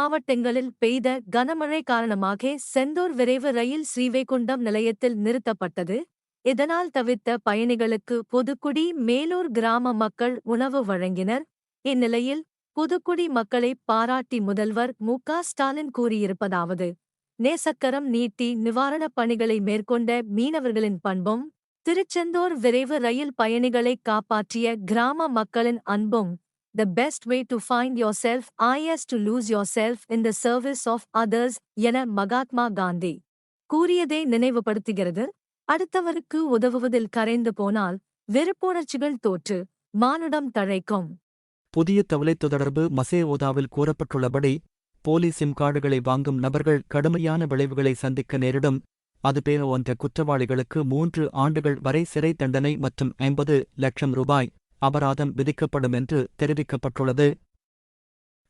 மாவட்டங்களில் பெய்த கனமழை காரணமாக செந்தூர் விரைவு ரயில் ஸ்ரீவைகுண்டம் நிலையத்தில் நிறுத்தப்பட்டது. இதனால் தவிர்த்த பயணிகளுக்கு புதுக்குடி மேலூர் கிராம மக்கள் உணவு வழங்கினர். இந்நிலையில் புதுக்குடி மக்களை பாராட்டி முதல்வர் மு. க. ஸ்டாலின் கூறியிருப்பதாவது நேசக்கரம் நீட்டி நிவாரணப் பணிகளை மேற்கொண்ட மீனவர்களின் பண்பும் திருச்செந்தூர் விரைவு ரயில் பயணிகளை காப்பாற்றிய கிராம மக்களின் அன்பும் the best way to find yourself self to to lose yourself in of service of others என மகாத்மா காந்தி கூறியதை நினைவுபடுத்துகிறது. அடுத்தவருக்கு உதவுவதில் கரைந்து போனால் வெறுப்புணர்ச்சிகள் தோற்று மானுடம் தழைக்கும். புதிய தொலைத்தொடர்பு மசேஓதாவில் கூறப்பட்டுள்ளபடி போலி சிம் கார்டுகளை வாங்கும் நபர்கள் கடுமையான விளைவுகளை சந்திக்க நேரிடும். அது ஒன்ற குற்றவாளிகளுக்கு மூன்று ஆண்டுகள் வரை சிறை தண்டனை மற்றும் ஐம்பது லட்சம் ரூபாய். அபராதம் விதிக்கப்படும் என்று தெரிவிக்கப்பட்டுள்ளது.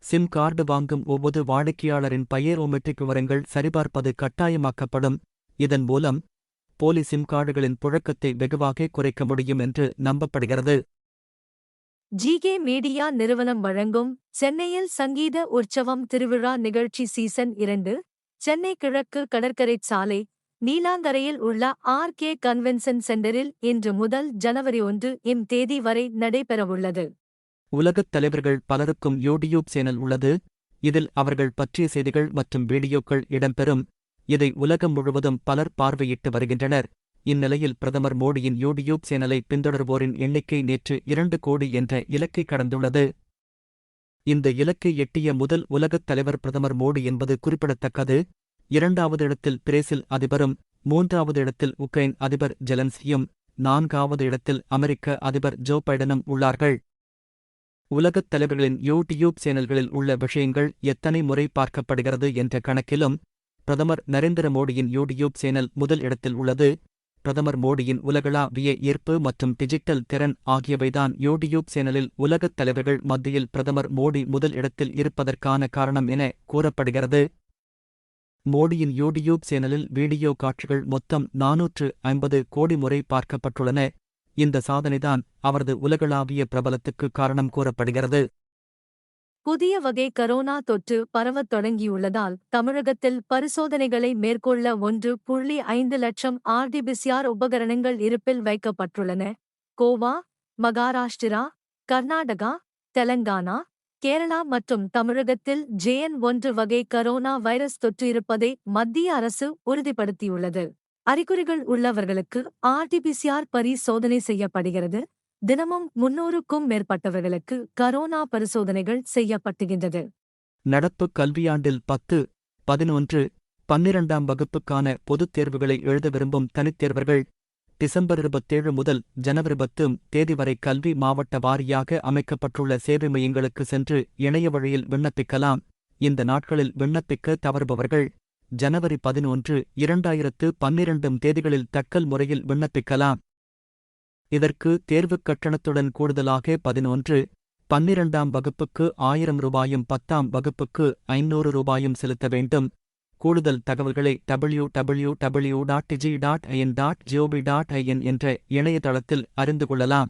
சிம் கார்டு வாங்கும் ஒவ்வொரு வாடிக்கையாளரின் பயோமெட்ரிக் விவரங்கள் சரிபார்ப்பது கட்டாயமாக்கப்படும். இதன் மூலம் போலி சிம் கார்டுகளின் புழக்கத்தை வெகுவாக குறைக்க முடியும் என்று நம்பப்படுகிறது. ஜிகே மீடியா நிறுவனம் வழங்கும் சென்னையில் சங்கீத உற்சவம் திருவிழா நிகழ்ச்சி சீசன் இரண்டு சென்னை கிழக்கு கடற்கரை சாலை நீலாங்கரையில் உள்ள ஆர் கே கன்வென்ஷன் சென்டரில் இன்று முதல் ஜனவரி ஒன்று இம் தேதி வரை நடைபெறவுள்ளது. உலகத் தலைவர்கள் பலருக்கும் யூடியூப் சேனல் உள்ளது. இதில் அவர்கள் பற்றிய செய்திகள் மற்றும் வீடியோக்கள் இடம்பெறும். இதை உலகம் முழுவதும் பலர் பார்வையிட்டு வருகின்றனர். இந்நிலையில் பிரதமர் மோடியின் யூடியூப் சேனலை பின்தொடர்வோரின் எண்ணிக்கை நேற்று இரண்டு கோடி என்ற இலக்கை கடந்துள்ளது. இந்த இலக்கை எட்டிய முதல் உலகத் தலைவர் பிரதமர் மோடி என்பது குறிப்பிடத்தக்கது. இரண்டாவது இடத்தில் பிரேசில் அதிபரும் மூன்றாவது இடத்தில் உக்ரைன் அதிபர் ஜெலன்ஸ்கியும் நான்காவது இடத்தில் அமெரிக்க அதிபர் ஜோ பைடனும் உள்ளார்கள். உலகத் தலைவர்களின் யூடியூப் சேனல்களில் உள்ள விஷயங்கள் எத்தனை முறை பார்க்கப்படுகிறது என்ற கணக்கிலும் பிரதமர் நரேந்திர மோடியின் யூடியூப் சேனல் முதல் இடத்தில் உள்ளது. பிரதமர் மோடியின் உலகளாவிய ஈர்ப்பு மற்றும் டிஜிட்டல் திறன் ஆகியவைதான் யூடியூப் சேனலில் உலகத் தலைவர்கள் மத்தியில் பிரதமர் மோடி முதல் இடத்தில் இருப்பதற்கான காரணம் என கூறப்படுகிறது. மோடியின் யூடியூப் சேனலில் வீடியோ காட்சிகள் மொத்தம் நானூற்று ஐம்பது கோடி முறை பார்க்கப்பட்டுள்ளன. இந்த சாதனைதான் அவரது உலகளாவிய பிரபலத்துக்கு காரணம் கூறப்படுகிறது. புதிய வகை கரோனா தொற்று பரவத் தொடங்கியுள்ளதால் தமிழகத்தில் பரிசோதனைகளை மேற்கொள்ள ஒன்று புள்ளி ஐந்து லட்சம் ஆர்டிபிசிஆர் உபகரணங்கள் இருப்பில் வைக்கப்பட்டுள்ளன. கோவா மகாராஷ்டிரா கர்நாடகா தெலங்கானா கேரளா மற்றும் தமிழகத்தில் ஜேஎன் ஒன்று வகை கரோனா வைரஸ் தொற்று இருப்பதை மத்திய அரசு உறுதிப்படுத்தியுள்ளது. அறிகுறிகள் உள்ளவர்களுக்கு ஆர்டிபிசிஆர் பரிசோதனை செய்யப்படுகிறது. தினமும் முன்னூறுக்கும் மேற்பட்டவர்களுக்கு கரோனா பரிசோதனைகள் செய்யப்பட்டுகின்றது நடப்பு கல்வியாண்டில் பத்து பதினொன்று பன்னிரண்டாம் வகுப்புக்கான பொதுத் தேர்வுகளை எழுத விரும்பும் தனித்தேர்வர்கள் டிசம்பர் இருபத்தேழு முதல் ஜனவரி பத்தும் தேதி வரை கல்வி மாவட்ட வாரியாக அமைக்கப்பட்டுள்ள சேவை மையங்களுக்கு சென்று இணைய வழியில் விண்ணப்பிக்கலாம். இந்த நாட்களில் விண்ணப்பிக்க தவறுபவர்கள் ஜனவரி பதினொன்று இரண்டாயிரத்து பன்னிரண்டும் தேதிகளில் தக்கல் முறையில் விண்ணப்பிக்கலாம். இதற்கு தேர்வுக் கட்டணத்துடன் கூடுதலாக பதினொன்று பன்னிரண்டாம் வகுப்புக்கு ஆயிரம் ரூபாயும் பத்தாம் வகுப்புக்கு ஐநூறு ரூபாயும் செலுத்த வேண்டும். கூடுதல் தகவல்களை W W W dot G dot IN dot GOB dot IN என்ற இணையதளத்தில் அறிந்து கொள்ளலாம்.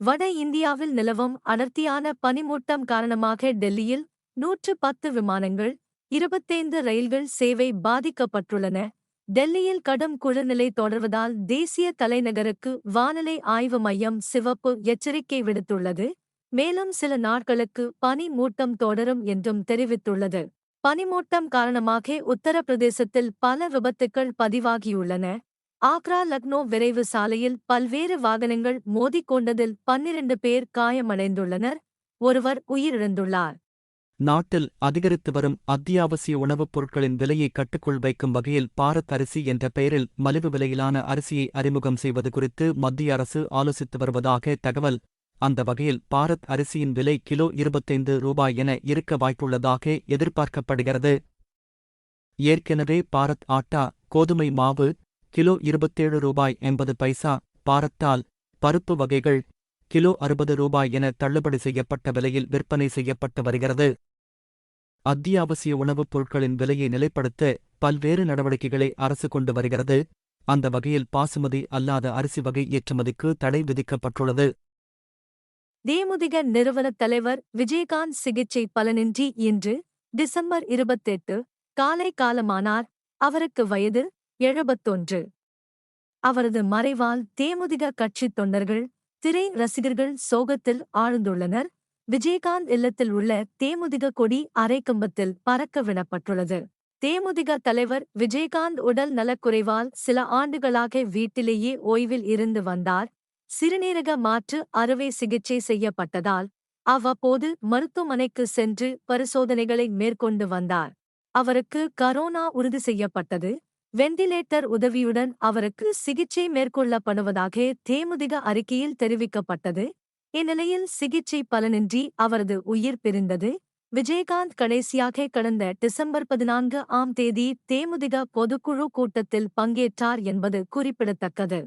வட இந்தியாவில் நிலவும் அடர்த்தியான பனிமூட்டம் காரணமாக டெல்லியில் நூற்று பத்து விமானங்கள் இருபத்தைந்து ரயில்கள் சேவை பாதிக்கப்பட்டுள்ளன. டெல்லியில் கடும் குளிர்நிலை தொடர்வதால் தேசிய தலைநகருக்கு வானிலை ஆய்வு மையம் சிவப்பு எச்சரிக்கை விடுத்துள்ளது. மேலும் சில நாட்களுக்கு பனி மூட்டம் தொடரும் என்றும் தெரிவித்துள்ளது. பனிமூட்டம் காரணமாக உத்தரப்பிரதேசத்தில் பல விபத்துக்கள் பதிவாகியுள்ளன. ஆக்ரா லக்னோ விரைவு சாலையில் பல்வேறு வாகனங்கள் மோதிக்கொண்டதில் பன்னிரண்டு பேர் காயமடைந்துள்ளனர். ஒருவர் உயிரிழந்துள்ளார். நாட்டில் அதிகரித்து வரும் அத்தியாவசிய உணவுப் பொருட்களின் விலையை கட்டுக்குள் வைக்கும் வகையில் பாரத் அரிசி என்ற பெயரில் மலிவு விலையிலான அரிசியை அறிமுகம் செய்வது குறித்து மத்திய அரசு ஆலோசித்து வருவதாக தகவல் அந்த வகையில் பாரத் அரிசியின் விலை கிலோ இருபத்தைந்து ரூபாய் என இருக்க வாய்ப்புள்ளதாக எதிர்பார்க்கப்படுகிறது. ஏற்கனவே பாரத் ஆட்டா கோதுமை மாவு கிலோ இருபத்தேழு ரூபாய் எண்பது பைசா பாரத்தால் பருப்பு வகைகள் கிலோ அறுபது ரூபாய் என தள்ளுபடி செய்யப்பட்ட விலையில் விற்பனை செய்யப்பட்டு வருகிறது. அத்தியாவசிய உணவுப் பொருட்களின் விலையை நிலைப்படுத்த பல்வேறு நடவடிக்கைகளை அரசு கொண்டு வருகிறது. அந்த வகையில் பாசுமதி அல்லாத அரிசி வகை ஏற்றுமதிக்கு தடை விதிக்கப்பட்டுள்ளது. தேமுதிக நிறுவனத் தலைவர் விஜயகாந்த் சிகிச்சை பலனின்றி இன்று டிசம்பர் இருபத்தெட்டு காலை காலமானார். அவருக்கு வயது எழுபத்தொன்று. அவரது மறைவால் தேமுதிக கட்சித் தொண்டர்கள் திரை ரசிகர்கள் சோகத்தில் ஆழ்ந்துள்ளனர். விஜயகாந்த் இல்லத்தில் உள்ள தேமுதிக கொடி அரைக்கம்பத்தில் பறக்க விடப்பட்டுள்ளது. தேமுதிக தலைவர் விஜயகாந்த் உடல் நலக்குறைவால் சில ஆண்டுகளாக வீட்டிலேயே ஓய்வில் இருந்து வந்தார். சிறுநீரக மாற்று அறுவை சிகிச்சை செய்யப்பட்டதால் அவ்வப்போது மருத்துவமனைக்கு சென்று பரிசோதனைகளை மேற்கொண்டு வந்தார். அவருக்கு கரோனா உறுதி செய்யப்பட்டது. வெண்டிலேட்டர் உதவியுடன் அவருக்கு சிகிச்சை மேற்கொள்ளப்படுவதாக தேமுதிக அறிக்கையில் தெரிவிக்கப்பட்டது. இந்நிலையில் சிகிச்சை பலனின்றி அவரது உயிர் பிரிந்தது. விஜயகாந்த் கடைசியாக கடந்த டிசம்பர் பதினான்கு ஆம் தேதி தேமுதிக பொதுக்குழு கூட்டத்தில் பங்கேற்றார் என்பது குறிப்பிடத்தக்கது.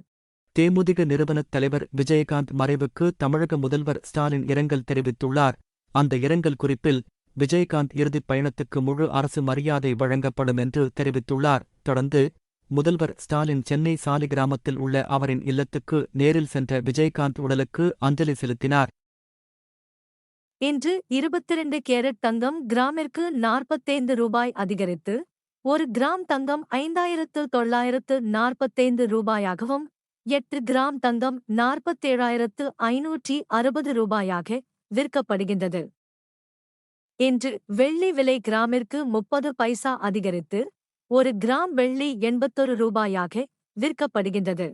தேமுதிக நிறுவனத் தலைவர் விஜயகாந்த் மறைவுக்கு தமிழக முதல்வர் ஸ்டாலின் இரங்கல் தெரிவித்துள்ளார். அந்த இரங்கல் குறிப்பில் விஜயகாந்த் இறுதிப் பயணத்துக்கு முழு அரசு மரியாதை வழங்கப்படும் என்று தெரிவித்துள்ளார். தொடர்ந்து முதல்வர் ஸ்டாலின் சென்னை சாலிகிராமத்தில் உள்ள அவரின் இல்லத்துக்கு நேரில் சென்ற விஜயகாந்த் உடலுக்கு அஞ்சலி செலுத்தினார். இன்று இருபத்திரண்டு கேரட் தங்கம் கிராமிற்கு நாற்பத்தைந்து ரூபாய் அதிகரித்து ஒரு கிராம் தங்கம் ஐந்தாயிரத்து தொள்ளாயிரத்து நாற்பத்தைந்து ரூபாயாகவும் எட்டு கிராம் தங்கம் நாற்பத்தேழாயிரத்து ஐநூற்றி அறுபது ரூபாயாக விற்கப்படுகின்றது. இன்று வெள்ளி விலை கிராமிற்கு முப்பது பைசா அதிகரித்து ஒரு கிராம் வெள்ளி எண்பத்தொரு ரூபாயாக விற்கப்படுகின்றது.